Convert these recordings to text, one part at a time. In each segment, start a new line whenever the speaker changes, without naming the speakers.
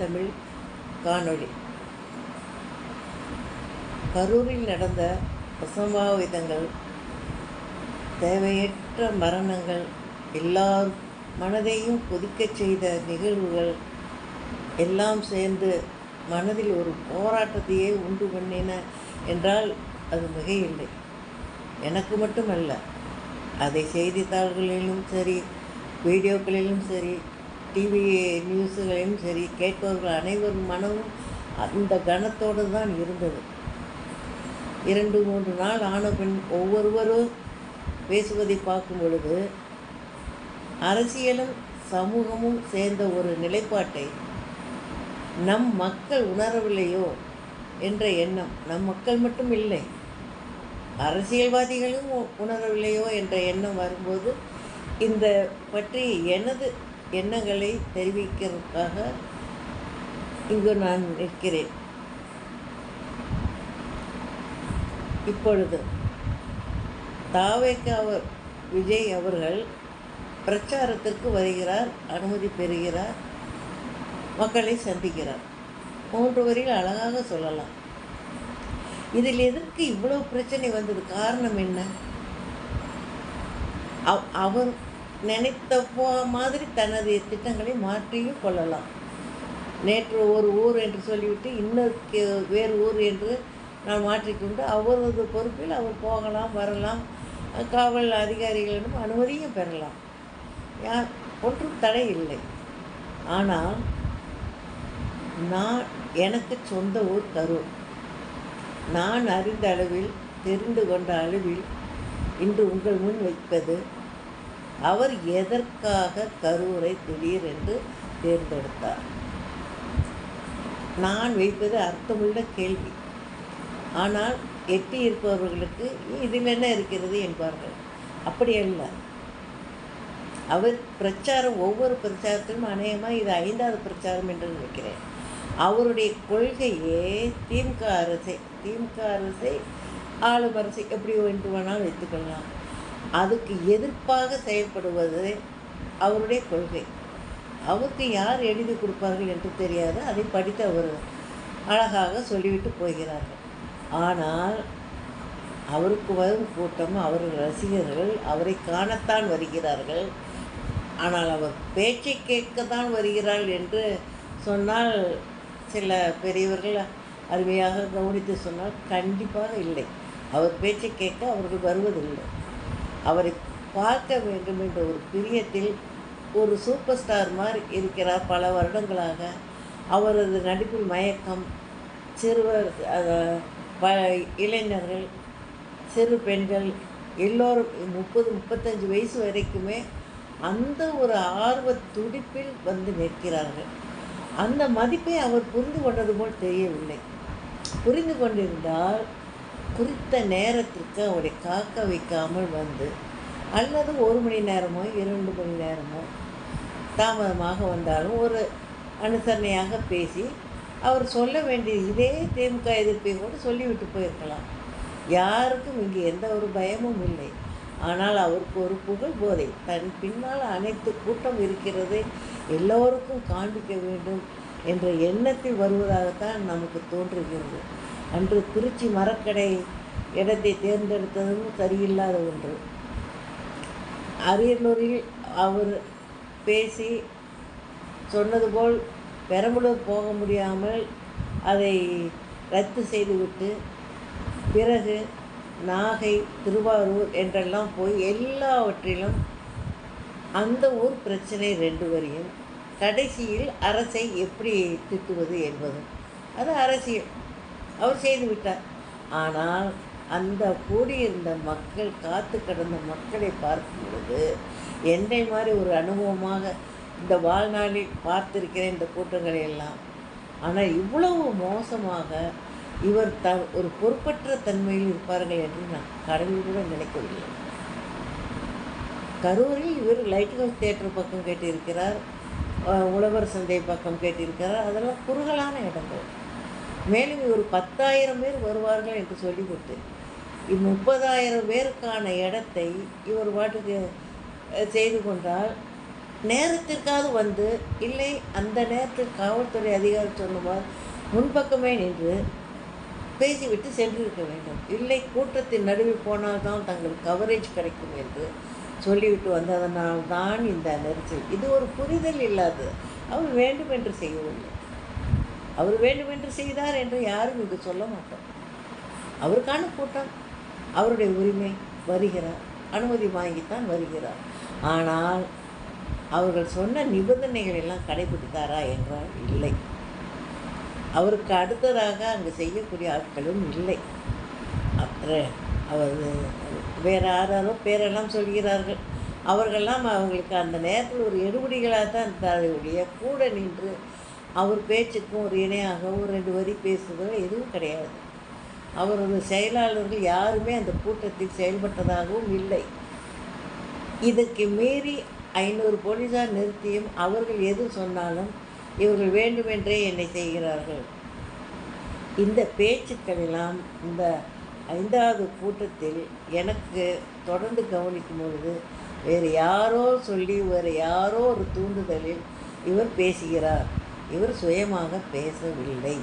தமிழ் காணொளி. கரூரில் நடந்த அசம்பாவிதங்கள் தேவையற்ற மரணங்கள் எல்லார் மனதையும் கொதிக்கச் செய்த நிகழ்வுகள் எல்லாம் சேர்ந்து மனதில் ஒரு போராட்டத்தையே உண்டு பண்ணின என்றால் அது மிகையில்லை. எனக்கு மட்டுமல்ல அதை செய்தித்தாள்களிலும் சரி வீடியோக்களிலும் சரி டிவி நியூஸுகளையும் சரி கேட்பவர்கள் அனைவரும் மனமும் அந்த கணத்தோடு தான் இருந்தது. இரண்டு மூன்று நாள் ஆன பின் ஒவ்வொருவரும் பேசுவதை பார்க்கும் பொழுது அரசியலும் சமூகமும் சேர்ந்த ஒரு நிலைப்பாட்டை நம் மக்கள் உணரவில்லையோ என்ற எண்ணம் நம் மக்கள் மட்டும் இல்லை அரசியல்வாதிகளும் உணரவில்லையோ என்ற எண்ணம் வரும்போது இந்த பற்றி எனது எண்ணங்களை தெரிவிக்கிறதுக்காக இங்கு நான் நிற்கிறேன். இப்பொழுது தாவேக்காவர் விஜய் அவர்கள் பிரச்சாரத்திற்கு வருகிறார் அனுமதி பெறுகிறார் மக்களை சந்திக்கிறார். மூன்று வரியில் அழகாக சொல்லலாம். இதில் எதற்கு இவ்வளோ பிரச்சனை வந்தது? காரணம் என்ன? அவ்- அவர் நினைத்த போ மாதிரி தனது திட்டங்களை மாற்றியும் கொள்ளலாம். நேற்று ஒரு ஊர் என்று சொல்லிவிட்டு இன்னொரு வேறு ஊர் என்று நான் மாற்றிக்கொண்டு அவரது பொறுப்பில் அவர் போகலாம் வரலாம். காவல் அதிகாரிகளிடம் அனுமதியும் பெறலாம். யார் ஒன்றும் தடை இல்லை. ஆனால் நான் எனக்கு சொந்த ஊர் கரூர். நான் அறிந்த அளவில் தெரிந்து கொண்ட அளவில் இன்று உங்கள் முன் வைப்பது அவர் எதற்காக கரூரை திடீரென்று தேர்ந்தெடுத்தார்? நான் வைப்பது அர்த்தமுள்ள கேள்வி. ஆனால் எட்டி இருப்பவர்களுக்கு இதில் என்ன இருக்கிறது என்பார்கள். அப்படி அல்ல. அவர் பிரச்சாரம் ஒவ்வொரு பிரச்சாரத்திலும் அநேகமாக இது ஐந்தாவது பிரச்சாரம் என்று நினைக்கிறேன். அவருடைய கொள்கையே திமுக அரசை திமுக அரசை ஆளும் அரசை எப்படி வேண்டுமானால் வைத்துக்கொள்ளலாம். அதுக்கு எதிர்ப்பாக செயல்படுவது அவருடைய கொள்கை. அவருக்கு யார் எழுதி கொடுப்பார்கள் என்று தெரியாது. அதை படித்து அவர் அழகாக சொல்லிவிட்டு போகிறார்கள். ஆனால் அவருக்கு வரும் கூட்டம் அவர் ரசிகர்கள் அவரை காணத்தான் வருகிறார்கள். ஆனால் அவர் பேச்சை கேட்கத்தான் வருகிறாள் என்று சொன்னால் சில பெரியவர்கள் அருமையாக கவனித்து சொன்னால் கண்டிப்பாக இல்லை. அவர் பேச்சை கேட்க அவர்கள் வருவதில்லை. அவரை பார்க்க வேண்டும் என்ற ஒரு பிரியத்தில் ஒரு சூப்பர் ஸ்டார் மாதிரி இருக்கிறார் பல வருடங்களாக. அவரது நடிப்பில் மயக்கம் சிறுவர் ப இளைஞர்கள் சிறு பெண்கள் எல்லோரும் முப்பது முப்பத்தஞ்சு வயசு வரைக்குமே அந்த ஒரு ஆர்வ துடிப்பில் வந்து நிற்கிறார்கள். அந்த மதிப்பை அவர் புரிந்து கொண்டது போல் தெரியவில்லை. புரிந்து கொண்டிருந்தால் குறித்த நேரத்திற்கு அவரை காக்க வைக்காமல் வந்து அல்லது ஒரு மணி நேரமோ இரண்டு மணி நேரமோ தாமதமாக வந்தாலும் ஒரு அனுசரணையாக பேசி அவர் சொல்ல வேண்டிய இதே திமுக எதிர்ப்பை கூட சொல்லிவிட்டு போயிருக்கலாம். யாருக்கும் இங்கே எந்த ஒரு பயமும் இல்லை. ஆனால் அவருக்கு ஒரு புகழ் போதை. தன் பின்னால் அனைத்து கூட்டம் இருக்கிறது எல்லோருக்கும் காண்பிக்க வேண்டும் என்ற எண்ணத்தில் வருவதாகத்தான் நமக்கு தோன்றுகிறது. அன்று திருச்சி மரக்கடை இடத்தை தேர்ந்தெடுத்ததும் சரியில்லாத ஒன்று. அரியலூரில் அவர் பேசி சொன்னது போல் பெரம்பலூர் போக முடியாமல் அதை ரத்து செய்துவிட்டு பிறகு நாகை திருவாரூர் என்றெல்லாம் போய் எல்லாவற்றிலும் அந்த ஊர் பிரச்சனை ரெண்டு வரையும். கடைசியில் அரசை எப்படி திட்டுவது என்பதும். அது அரசியல். அவர் செய்து விட்டார். ஆனால் அந்த கூடியிருந்த மக்கள் காத்து கடந்த மக்களை பார்க்கும் பொழுது என்னை மாதிரி ஒரு அனுபவமாக இந்த வாழ்நாளில் பார்த்திருக்கிறேன் இந்த கூட்டங்களை எல்லாம். ஆனால் இவ்வளவு மோசமாக இவர் த ஒரு பொறுப்பற்ற தன்மையில் இருப்பார்கள் என்று நான் கடவுள் கூட நினைக்கவில்லை. கரூரில் இவர் லைட் ஹவுஸ் தேட்டர் பக்கம் கேட்டிருக்கிறார் உழவர் சந்தை பக்கம் கேட்டிருக்கிறார். அதெல்லாம் குறுகலான இடங்கள். மேலும் இவர் பத்தாயிரம் பேர் வருவார்கள் என்று சொல்லிவிட்டு முப்பதாயிரம் பேருக்கான இடத்தை இவர் பாட்டுக்கு செய்து கொண்டால் நேரத்திற்காவது வந்து இல்லை அந்த நேரத்தில் காவல்துறை அதிகாரி சொல்லுவார் முன்பக்கமே நின்று பேசிவிட்டு சென்றிருக்க வேண்டும். இல்லை கூட்டத்தின் நடுவில் போனால்தான் தங்கள் கவரேஜ் கிடைக்கும் என்று சொல்லிவிட்டு வந்ததனால் தான் இந்த நெரிசல். இது ஒரு புரிதல் இல்லாது அவர் வேண்டும் என்று செய்யவில்லை. அவர் வேண்டுமென்று செய்தார் என்று யாரும் இங்கு சொல்ல மாட்டோம் அவருக்கான கூட்டம் அவருடைய உரிமை வருகிறார். அனுமதி வாங்கித்தான் வருகிறார். ஆனால் அவர்கள் சொன்ன நிபந்தனைகள் எல்லாம் கடைபிடித்தாரா என்றால் இல்லை. அவருக்கு அடுத்ததாக அங்கு செய்யக்கூடிய ஆட்களும் இல்லை. அப்புற அவர் வேறு யாராரோ பேரெல்லாம் சொல்கிறார்கள். அவர்களெல்லாம் அவங்களுக்கு அந்த நேரத்தில் ஒரு எடுபடிகளாக தான் இருந்தாருடைய கூட நின்று அவர் பேச்சுக்கும் ஒரு இணையாக ஒரு ரெண்டு வரி பேசுவதோ எதுவும் கிடையாது. அவரது செயலாளர்கள் யாருமே அந்த கூட்டத்தில் செயல்பட்டதாகவும் இல்லை. இதுக்கு மீறி ஐநூறு போலீஸார் நிறுத்தியும் அவர்கள் எது சொன்னாலும் இவர்கள் வேண்டுமென்றே என்னை செய்கிறார்கள். இந்த பேச்சுக்களெல்லாம் இந்த ஐந்தாவது கூட்டத்தில் எனக்கு தொடர்ந்து கவனிக்கும் பொழுது வேறு யாரோ சொல்லி வேறு யாரோ ஒரு தூண்டுதலில் இவர் பேசுகிறார். இவர் சுயமாக பேசவில்லை.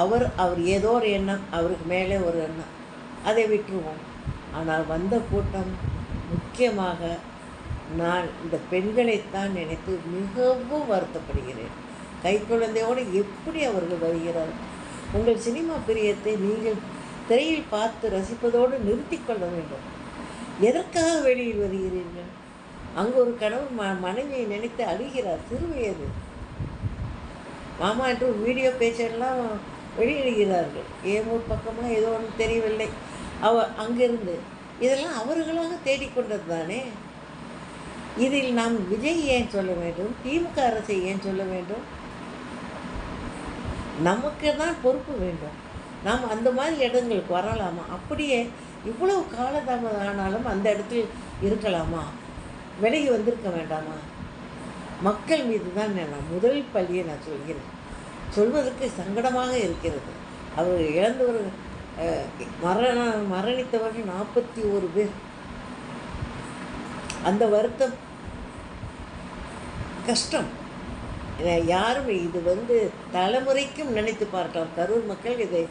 அவர் அவர் ஏதோ ஒரு எண்ணம் அவருக்கு மேலே ஒரு எண்ணம். அதை விட்டுருவோம். ஆனால் வந்த கூட்டம் முக்கியமாக நான் இந்த பெண்களைத்தான் நினைத்து மிகவும் வருத்தப்படுகிறேன். கைக்குழந்தையோடு எப்படி அவர்கள் வருகிறார்கள் உங்கள் சினிமா பிரியத்தை நீங்கள் திரையில் பார்த்து ரசிப்பதோடு நிறுத்திக்கொள்ள வேண்டும். எதற்காக வெளியில் வருகிறீர்கள்? அங்கு ஒரு கணவன் ம மனைவியை நினைத்து அழுகிறார். சிறுவயது மாமா என்று ஒரு வீடியோ பேச்செல்லாம் வெளியிடுகிறார்கள். ஏமூர் பக்கமாக ஏதோ ஒன்று தெரியவில்லை. அவ அங்கிருந்து இதெல்லாம் அவர்களாக தேடிக்கொண்டது தானே? இதில் நாம் விஜய் ஏன் சொல்ல வேண்டும்? திமுக அரசை ஏன் சொல்ல வேண்டும்? நமக்கு தான் பொறுப்பு வேண்டும். நாம் அந்த மாதிரி இடங்களுக்கு வரலாமா? அப்படியே இவ்வளவு காலதாமதம் ஆனாலும் அந்த இடத்தில் இருக்கலாமா? விலகி வந்திருக்க வேண்டாமா? மக்கள் மீது தான் நான் முதல் பள்ளியை நான் சொல்கிறேன். சொல்வதற்கு சங்கடமாக இருக்கிறது. அவர் இழந்தவர் மரண மரணித்தவர்கள் நாற்பத்தி ஒரு பேர். அந்த வருத்தம் கஷ்டம். யாரும் இது வந்து தலைமுறைக்கும் நினைத்து பார்க்கலாம். கரூர் மக்கள் இதை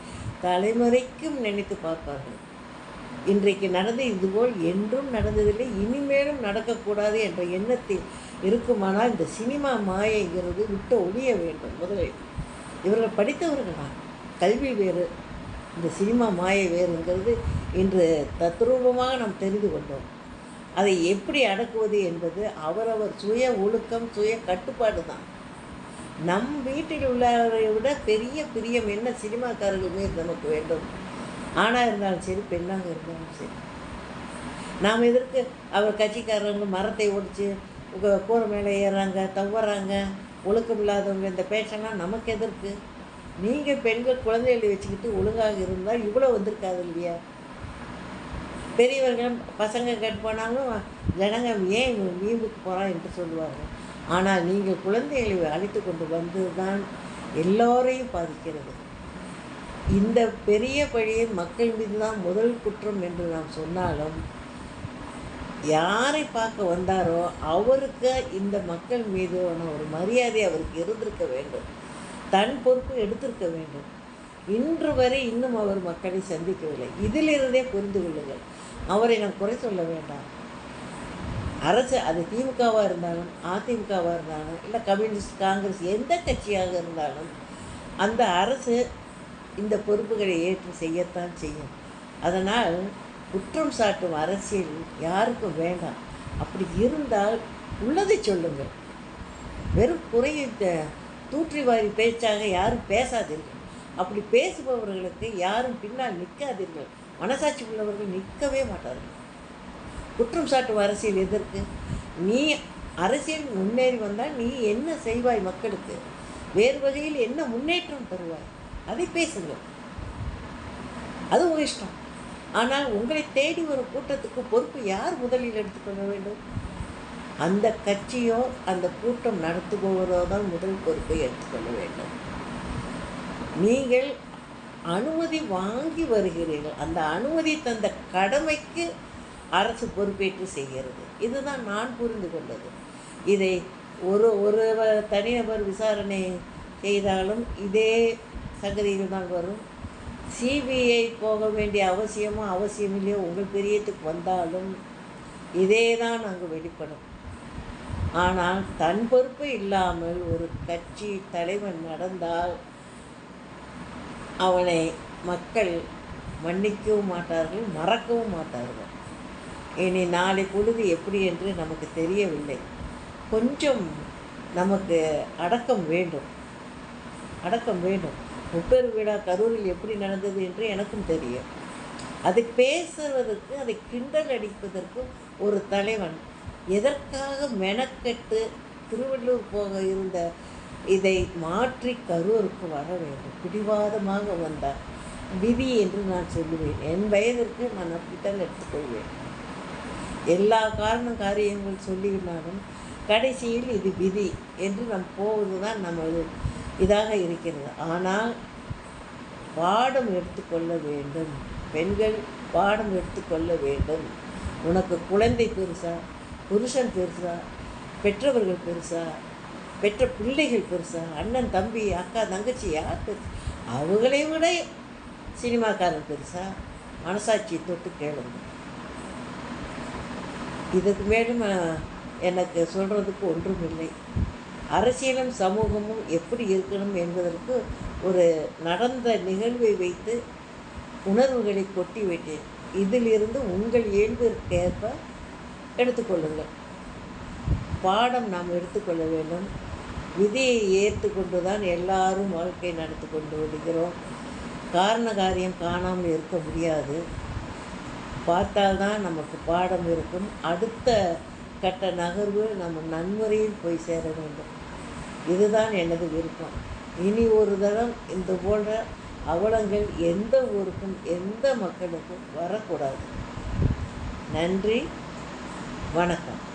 தலைமுறைக்கும் நினைத்து பார்ப்பார்கள். இன்றைக்கு நடந்த இதுபோல் என்றும் நடந்ததில்லை இனிமேலும் நடக்கக்கூடாது என்ற எண்ணத்தில் இருக்குமானால் இந்த சினிமா மாயைங்கிறது விட்டு ஒழிய வேண்டும். முதலில் இவர்கள் படித்தவர்களா? கல்வி வேறு இந்த சினிமா மாயை வேறுங்கிறது இன்று தத்ரூபமாக நாம் தெரிந்து கொண்டோம். அதை எப்படி அடக்குவது என்பது அவரவர் சுய ஒழுக்கம் சுய கட்டுப்பாடு தான். நம் வீட்டில் உள்ளவரை விட பெரிய பிரியம் என்ன சினிமாக்காரர்கள் மீது நமக்கு வேண்டும்? ஆணாக இருந்தாலும் சரி பெண்ணாக இருந்தாலும் சரி. நாம் எதற்கு அவர் கட்சிக்காரங்க மரத்தை ஒடிச்சு உங்கள் கூரை மேலே ஏறுறாங்க தவறாங்க ஒழுக்கம் இல்லாதவங்க இந்த பேச்செல்லாம் நமக்கு எதற்கு? நீங்கள் பெண்கள் குழந்தைகளை வச்சுக்கிட்டு ஒழுங்காக இருந்தால் இவ்வளோ வந்திருக்காது இல்லையா? பெரியவர்கள் பசங்க கேட்டு போனாலும் ஜனங்க ஏன் இவன் வீம்புக்கு போகிறான் என்று சொல்லுவாங்க ஆனால் நீங்கள் குழந்தைகளை அழைத்து கொண்டு வந்து தான் எல்லோரையும் பாதிக்கிறது. இந்த பெரிய பழியை மக்கள் மீது தான் முதல் குற்றம் என்று நாம் சொன்னாலும் யாரை பார்க்க வந்தாரோ அவருக்கு இந்த மக்கள் மீதான ஒரு மரியாதை அவருக்கு இருந்திருக்க வேண்டும். தன் பொறுப்பு எடுத்திருக்க வேண்டும். இன்று வரை இன்னும் அவர் மக்களை சந்திக்கவில்லை. இதிலிருந்தே புரிந்து கொள்ளுங்கள். அவரை நான் குறை சொல்ல வேண்டாம். அரசு அது திமுகவாக இருந்தாலும் அதிமுகவாக இருந்தாலும் இல்லை கம்யூனிஸ்ட் காங்கிரஸ் எந்த கட்சியாக இருந்தாலும் அந்த அரசு இந்த பொறுப்புகளை ஏற்று செய்யத்தான் செய்யும். அதனால் குற்றம் சாட்டும் அரசியல் யாருக்கும் வேண்டாம். அப்படி இருந்தால் உள்ளதை சொல்லுங்கள். வெறும் குறையை தூற்றி வாரி பேச்சாக யாரும் பேசாதீர்கள் அப்படி பேசுபவர்களுக்கு யாரும் பின்னால் நிற்காதீர்கள் மனசாட்சி உள்ளவர்கள் நிற்கவே மாட்டார்கள். குற்றம் சாட்டும் அரசியல் எதற்கு? நீ அரசியல் முன்னேறி வந்தால் நீ என்ன செய்வாய் மக்களுக்கு? வேறு வகையில் என்ன முன்னேற்றம் தருவாய்? அதை பேசுங்கள் அது உங்கள் இஷ்டம். ஆனால் உங்களை தேடி ஒரு கூட்டத்துக்கு பொறுப்பு யார் முதலில் எடுத்துக்கொள்ள வேண்டும்? அந்த கட்சியோ அந்த கூட்டம் நடத்துபவரோ தான் முதல் பொறுப்பை எடுத்துக்கொள்ள வேண்டும். நீங்கள் அனுமதி வாங்கி வருகிறீர்கள். அந்த அனுமதி தந்த கடமைக்கு அரசு பொறுப்பேற்று செய்கிறது. இதுதான் நான் புரிந்து கொண்டது. இதை ஒரு ஒரு தனிநபர் விசாரணை செய்தாலும் இதே சங்கதியில் தான் வரும். சிபிஐ போக வேண்டிய அவசியமோ அவசியமில்லையோ உங்கள் பிரியத்துக்கு வந்தாலும் இதே தான் அங்கு வெளிப்படும். ஆனால் தன் பொறுப்பு இல்லாமல் ஒரு கட்சி தலைவன் நடந்தால் அவனை மக்கள் மன்னிக்கவும் மாட்டார்கள் மறக்கவும் மாட்டார்கள். இனி நாளை பொழுது எப்படி என்று நமக்கு தெரியவில்லை. கொஞ்சம் நமக்கு அடக்கம் வேண்டும். அடக்கம் வேண்டும். முப்பெரு விழா கரூரில் எப்படி நடந்தது என்று எனக்கும் தெரியும். அதை பேசுவதற்கு அதை கிண்டல் அடிப்பதற்கு ஒரு தலைவன். எதற்காக மெனக்கெட்டு திருவள்ளூர் போக இருந்த இதை மாற்றி கரூருக்கு வர வேண்டும்? பிடிவாதமாக வந்தார். விதி என்று நான் சொல்லுவேன். என் வயதிற்கு நான் அப்படித்தான் எடுத்துக்கொள்வேன். எல்லா காரண காரியங்கள் சொல்லிவிட்டாலும் கடைசியில் இது விதி என்று நாம் போவது தான் நமது இதாக இருக்கிறது. ஆனால் பாடம் எடுத்துக்கொள்ள வேண்டும். பெண்கள் பாடம் எடுத்துக்கொள்ள வேண்டும். உனக்கு குழந்தை பெருசா? புருஷன் பெருசா? பெற்றவர்கள் பெருசா? பெற்ற பிள்ளைகள் பெருசா? அண்ணன் தம்பி அக்கா தங்கச்சி யார் பெருசா? அவங்களை விட சினிமாக்காரன் பெருசா? மனசாட்சியை தொட்டு கேளுங்க. இதுக்கு மேலும் எனக்கு சொல்கிறதுக்கு ஒன்றும் இல்லை அரசியலும் சமூகமும் எப்படி இருக்கணும் என்பதற்கு ஒரு நடந்த நிகழ்வை வைத்து உணர்வுகளை கொட்டி விட்டேன். இதிலிருந்து உங்கள் இயல்பிற்கேற்ப எடுத்துக்கொள்ளுங்கள் பாடம் நாம் எடுத்துக்கொள்ள வேண்டும். விதியை ஏற்றுக்கொண்டு தான் எல்லாரும் வாழ்க்கை நடத்தி கொண்டு வருகிறோம். காரண காரியம் காணாமல் இருக்க முடியாது. பார்த்தால்தான் நமக்கு பாடம் இருக்கும். அடுத்த கட்ட நகர்வு நம்ம நன்முறையில் போய் சேர வேண்டும். இதுதான் எனது விருப்பம். இனி ஒரு தரம் இந்த போன்ற அவலங்கள் எந்த ஊருக்கும் எந்த மக்களுக்கும் வரக்கூடாது. நன்றி. வணக்கம்.